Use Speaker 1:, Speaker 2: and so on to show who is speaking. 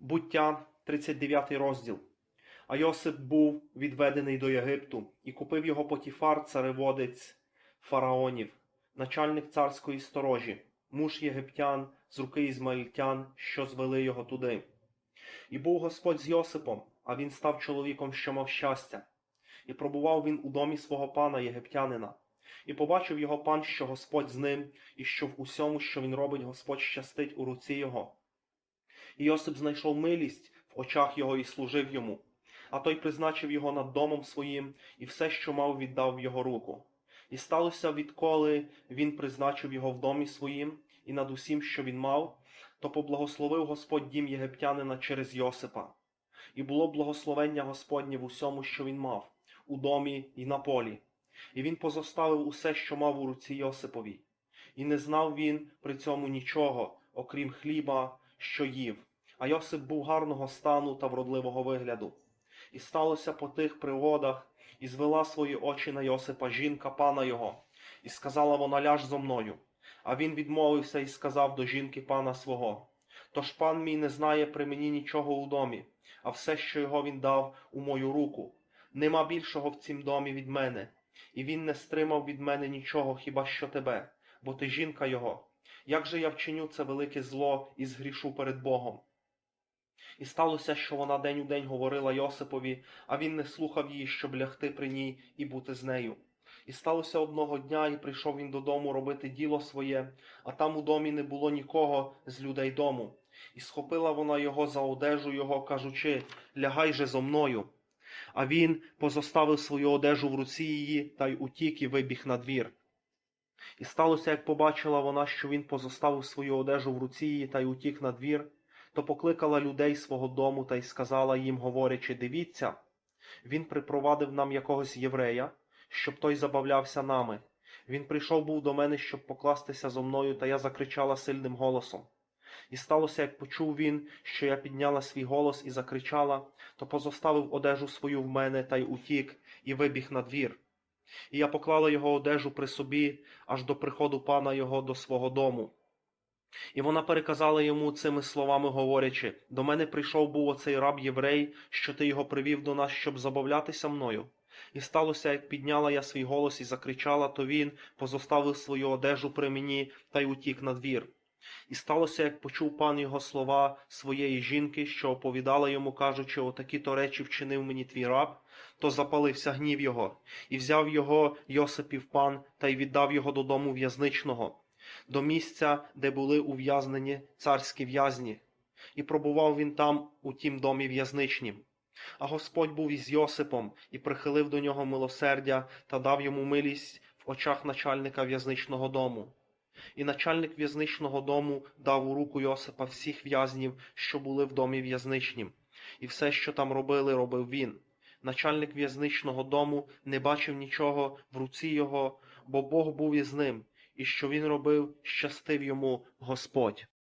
Speaker 1: Буття, 39 розділ. А Йосип був відведений до Єгипту, і купив його Потіфар, цареводець фараонів, начальник царської сторожі, муж єгиптян з руки ізмаїльтян, що звели його туди. І був Господь з Йосипом, а він став чоловіком, що мав щастя. І пробував він у домі свого пана єгиптянина. І побачив його пан, що Господь з ним, і що в усьому, що він робить, Господь щастить у руці його. Йосип знайшов милість в очах його і служив йому. А той призначив його над домом своїм, і все, що мав, віддав в його руку. І сталося, відколи він призначив його в домі своїм, і над усім, що він мав, то поблагословив Господь дім єгиптянина через Йосипа. І було благословення Господнє в усьому, що він мав, у домі і на полі. І він позоставив усе, що мав у руці Йосипові. І не знав він при цьому нічого, окрім хліба, що їв. А Йосип був гарного стану та вродливого вигляду. І сталося по тих пригодах, і звела свої очі на Йосипа жінка пана його, і сказала вона ляж зо мною. А він відмовився і сказав до жінки пана свого: Тож пан мій не знає при мені нічого у домі, а все, що його він дав у мою руку. Нема більшого в цім домі від мене, і він не стримав від мене нічого, хіба що тебе, бо ти жінка його. Як же я вчиню це велике зло і згрішу перед Богом? І сталося, що вона день у день говорила Йосипові, а він не слухав її, щоб лягти при ній і бути з нею. І сталося одного дня, і прийшов він додому робити діло своє, а там у домі не було нікого з людей дому. І схопила вона його за одежу його, кажучи, лягай же зо мною. А він позоставив свою одежу в руці її та й утік і вибіг на двір. І сталося, як побачила вона, що він позоставив свою одежу в руці її та й утік на двір, то покликала людей свого дому та й сказала їм, говорячи, дивіться, він припровадив нам якогось єврея, щоб той забавлявся нами. Він прийшов був до мене, щоб покластися зо мною, та я закричала сильним голосом. І сталося, як почув він, що я підняла свій голос і закричала, то позоставив одежу свою в мене та й утік, і вибіг на двір. І я поклала його одежу при собі аж до приходу пана його до свого дому. І вона переказала йому цими словами, говорячи: До мене прийшов був оцей раб єврей, що ти його привів до нас, щоб забавлятися мною. І сталося, як підняла я свій голос і закричала, то він позоставив свою одежу при мені та й утік на двір. І сталося, як почув пан його слова своєї жінки, що оповідала йому, кажучи, отакі то речі вчинив мені твій раб, то запалився гнів його, і взяв його Йосипів пан та й віддав його додому в'язничного, до місця, де були ув'язнені царські в'язні, і пробував він там у тім домі в'язничнім. А Господь був із Йосипом і прихилив до нього милосердя та дав йому милість в очах начальника в'язничного дому. І начальник в'язничного дому дав у руку Йосипа всіх в'язнів, що були в домі в'язничнім, і все, що там робили, робив він. Начальник в'язничного дому не бачив нічого в руці його, бо Бог був із ним, і що він робив, щастив йому Господь.